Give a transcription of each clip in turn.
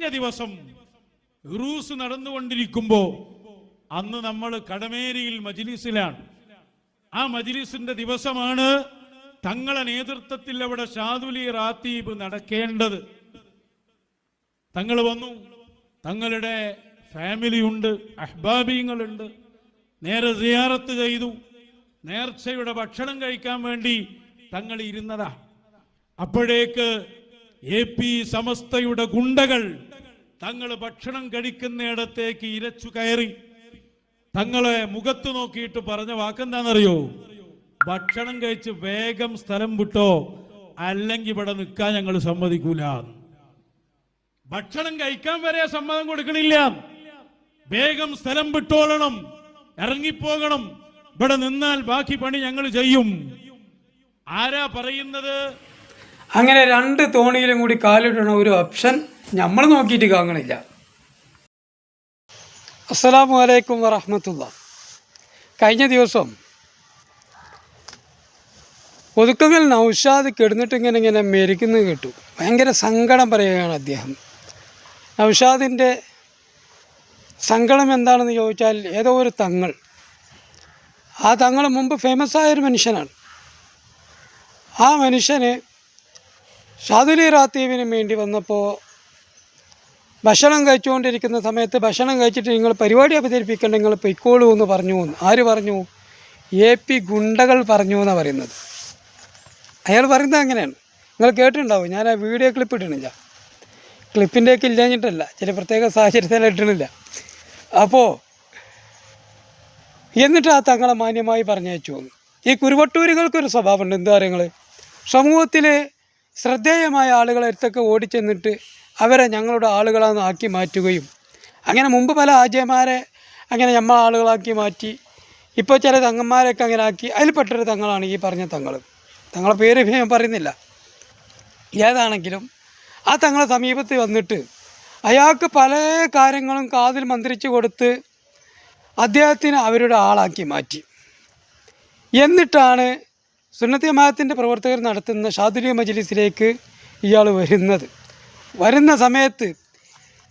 കഴിഞ്ഞ ദിവസം ഉറൂസ് നടന്നുകൊണ്ടിരിക്കുമ്പോ അന്ന് നമ്മൾ കടമേരിയിൽ മജ്ലിസിലാണ്. ആ മജ്ലിസിന്റെ ദിവസമാണ് തങ്ങളെ നേതൃത്വത്തിൽ അവിടെ ഷാദുലി റാത്തീബ് നടക്കേണ്ടത്. തങ്ങൾ വന്നു. തങ്ങളുടെ ഫാമിലി ഫാമിലിയുണ്ട് അഹ്ബാബീങ്ങളുണ്ട്. നേരെ സിയാറത്ത് ചെയ്തു. നേർച്ചയുടെ ഭക്ഷണം കഴിക്കാൻ വേണ്ടി തങ്ങൾ ഇരുന്നതാ. അപ്പോഴേക്ക് എ പി സമസ്തയുടെ ഗുണ്ടകൾ തങ്ങൾ ഭക്ഷണം കഴിക്കുന്നിടത്തേക്ക് ഇരച്ചു കയറി. തങ്ങളെ മുഖത്ത് നോക്കിയിട്ട് പറഞ്ഞ വാക്കെന്താണെന്നറിയോ? ഭക്ഷണം കഴിച്ച് വേഗം സ്ഥലം വിട്ടോ അല്ലെങ്കിൽ ഇവിടെ നിൽക്കാൻ ഞങ്ങൾ സമ്മതിക്കൂല. ഭക്ഷണം കഴിക്കാൻ വരെ സമ്മതം കൊടുക്കണില്ല. വേഗം സ്ഥലം വിട്ടോളണം ഇറങ്ങിപ്പോകണം. ഇവിടെ നിന്നാൽ ബാക്കി പണി ഞങ്ങൾ ചെയ്യും. ആരാ പറയുന്നത്? അങ്ങനെ രണ്ട് തോണിയിലും കൂടി കാലിടണ ഒരു ഓപ്ഷൻ നമ്മൾ നോക്കിയിട്ട് കാണുന്നില്ല. അസ്സലാമു അലൈക്കും വറഹമത്തുള്ള കഴിഞ്ഞ ദിവസം ഒതുക്കങ്ങൾ നൗഷാദ് കിടന്നിട്ട് ഇങ്ങനെ ഇങ്ങനെ കേട്ടു. ഭയങ്കര സങ്കടം പറയുകയാണ് അദ്ദേഹം. നൗഷാദിന്റെ സങ്കടം എന്താണെന്ന് ചോദിച്ചാൽ ഏതോ ഒരു തങ്ങൾ. ആ തങ്ങൾ മുമ്പ് ഫേമസ് ആയൊരു മനുഷ്യനാണ്. ആ മനുഷ്യന് ഷാദുലി റാത്തീവിന് വേണ്ടി വന്നപ്പോൾ ഭക്ഷണം കഴിച്ചുകൊണ്ടിരിക്കുന്ന സമയത്ത് ഭക്ഷണം കഴിച്ചിട്ട് നിങ്ങൾ പരിപാടി അവതരിപ്പിക്കേണ്ട നിങ്ങൾ പൊയ്ക്കോളൂ എന്ന് പറഞ്ഞു. ആര് പറഞ്ഞു? എ പി ഗുണ്ടകൾ പറഞ്ഞു എന്നാണ് പറയുന്നത്. അയാൾ പറയുന്നത് അങ്ങനെയാണ്. നിങ്ങൾ കേട്ടിട്ടുണ്ടാവും. ഞാൻ ആ വീഡിയോ ക്ലിപ്പ് ഇടണില്ല ക്ലിപ്പിന്റെയൊക്കെ ഇല്ലാഞ്ഞിട്ടല്ല. ചില പ്രത്യേക സാഹചര്യത്തിൽ ഇട്ടണില്ല അപ്പോൾ എന്നിട്ട് ആ തങ്ങളെ മാന്യമായി പറഞ്ഞയച്ചു. ഈ കുരുവട്ടൂരുകൾക്കൊരു സ്വഭാവമുണ്ട്. എന്താ പറയുക സമൂഹത്തിൽ ശ്രദ്ധേയമായ ആളുകളെ അടുത്തൊക്കെ ഓടിച്ചെന്നിട്ട് അവരെ ഞങ്ങളുടെ ആളുകളാന്ന് ആക്കി മാറ്റുകയും. അങ്ങനെ മുമ്പ് പല ആചയമാരെ അങ്ങനെ നമ്മൾ ആളുകളാക്കി മാറ്റി ഇപ്പോൾ ചില തങ്ങന്മാരൊക്കെ അങ്ങനെ ആക്കി. അതിൽപ്പെട്ടൊരു തങ്ങളാണ് ഈ പറഞ്ഞ തങ്ങൾ തങ്ങളെ പേര് ഞാൻ പറയുന്നില്ല. ഏതാണെങ്കിലും ആ തങ്ങളെ സമീപത്ത് വന്നിട്ട് അയാൾക്ക് പല കാര്യങ്ങളും കാതിൽ മന്ത്രിച്ച് കൊടുത്ത് അദ്ദേഹത്തിന് അവരുടെ ആളാക്കി മാറ്റി. എന്നിട്ടാണ് സുന്നത്തി ജമാഅത്തിന്റെ പ്രവർത്തകർ നടത്തുന്ന ഷാദുലി മജ്ലിസിലേക്ക് ഇയാൾ വരുന്നത്. വരുന്ന സമയത്ത്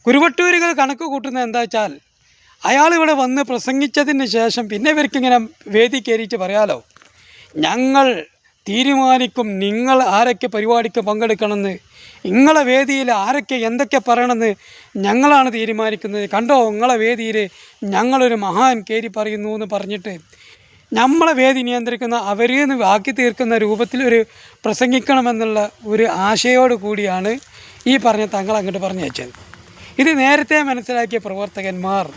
കുരുവട്ടൂരുകൾ കണക്ക് കൂട്ടുന്നത് എന്താ വെച്ചാൽ അയാൾ ഇവിടെ വന്ന് പ്രസംഗിച്ചതിന് ശേഷം പിന്നെ ഇവർക്കിങ്ങനെ വേദി കയറിയിട്ട് പറയാലോ ഞങ്ങൾ തീരുമാനിക്കും നിങ്ങൾ ആരൊക്കെ പരിപാടിക്ക് പങ്കെടുക്കണമെന്ന് നിങ്ങളെ വേദിയിൽ ആരൊക്കെ എന്തൊക്കെ പറയണമെന്ന് ഞങ്ങളാണ് തീരുമാനിക്കുന്നത്. കണ്ടോ നിങ്ങളെ വേദിയിൽ ഞങ്ങളൊരു മഹാൻ കയറി പറയുന്നു എന്ന് പറഞ്ഞിട്ട് നമ്മളെ വേദി നിയന്ത്രിക്കുന്ന അവരിൽ നിന്ന് ആക്കി തീർക്കുന്ന രൂപത്തിൽ ഒരു പ്രസംഗിക്കണമെന്നുള്ള ഒരു ആശയോട് കൂടിയാണ് ഈ പറഞ്ഞ തങ്ങൾ അങ്ങോട്ട് പറഞ്ഞു വെച്ചത്. ഇത് നേരത്തെ മനസ്സിലാക്കിയ പ്രവർത്തകന്മാർ.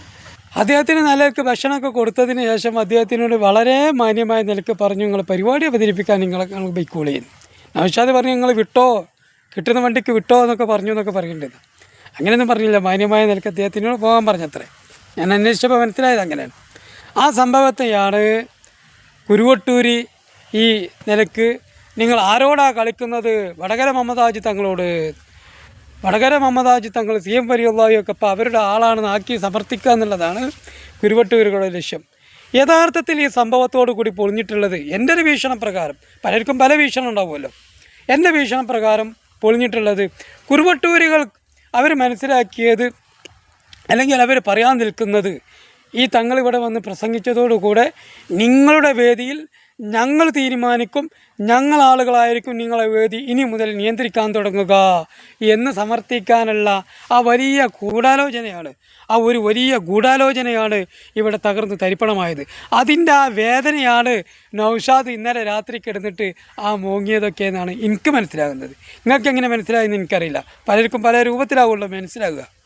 അദ്ദേഹത്തിന് നിലയ്ക്ക് ഭക്ഷണമൊക്കെ കൊടുത്തതിന് ശേഷം അദ്ദേഹത്തിനോട് വളരെ മാന്യമായ നിലയ്ക്ക് പറഞ്ഞു നിങ്ങൾ പരിപാടി അവതരിപ്പിക്കാൻ നിങ്ങളെ ഞങ്ങൾ ബൈക്കോളിയെന്ന് നൗഷാദ് പറഞ്ഞു നിങ്ങൾ വിട്ടോ? കിട്ടുന്ന വണ്ടിക്ക് വിട്ടോ? എന്നൊക്കെ പറഞ്ഞു എന്നൊക്കെ പറയേണ്ടത് അങ്ങനെയൊന്നും പറഞ്ഞില്ല മാന്യമായ നിലയ്ക്ക് അദ്ദേഹത്തിനോട് പോകാൻ പറഞ്ഞത്രേ. ഞാൻ അന്വേഷിച്ചപ്പോൾ മനസ്സിലായത് അങ്ങനെയാണ്. ആ സംഭവത്തെയാണ് കുരുവട്ടൂരി ഈ നിലയ്ക്ക് നിങ്ങൾ ആരോടാ കളിക്കുന്നത്? വടകര മമതാജി തങ്ങളോട്. വടകര മമതാജി തങ്ങൾ സി എം വരിയുള്ളവയൊക്കെ ഇപ്പോൾ അവരുടെ ആളാണെന്ന് ആക്കി സമർത്ഥിക്കുക എന്നുള്ളതാണ് കുരുവട്ടൂരുകളുടെ ലക്ഷ്യം. യഥാർത്ഥത്തിൽ ഈ സംഭവത്തോടു കൂടി പൊളിഞ്ഞിട്ടുള്ളത് എന്റെ ഒരു വീക്ഷണം പ്രകാരം പലർക്കും പല വീക്ഷണം ഉണ്ടാവുമല്ലോ. എന്റെ ഭീഷണ പ്രകാരം പൊളിഞ്ഞിട്ടുള്ളത് കുരുവട്ടൂരുകൾ അവർ മനസ്സിലാക്കിയത് അല്ലെങ്കിൽ അവർ പറയാൻ നിൽക്കുന്നത് ഈ തങ്ങൾ ഇവിടെ വന്ന് പ്രസംഗിച്ചതോടുകൂടെ നിങ്ങളുടെ വേദിയിൽ ഞങ്ങൾ തീരുമാനിക്കും ഞങ്ങൾ ആളുകളായിരിക്കും നിങ്ങളെ വേദി ഇനി മുതൽ നിയന്ത്രിക്കാൻ തുടങ്ങുക എന്ന് സമർത്ഥിക്കാനുള്ള ആ വലിയ ഗൂഢാലോചനയാണ് ആ ഒരു വലിയ ഗൂഢാലോചനയാണ് ഇവിടെ തകർന്ന് തരിപ്പണമായത്. അതിന്റെ ആ വേദനയാണ് നൗഷാദ് ഇന്നലെ രാത്രി കിടന്നിട്ട് ആ മോങ്ങിയതൊക്കെ എന്നാണ് എനിക്ക് മനസ്സിലാകുന്നത്. നിങ്ങൾക്ക് എങ്ങനെ മനസ്സിലായെന്ന് എനിക്കറിയില്ല. പലർക്കും പല രൂപത്തിലാവുള്ളൂ മനസ്സിലാകുക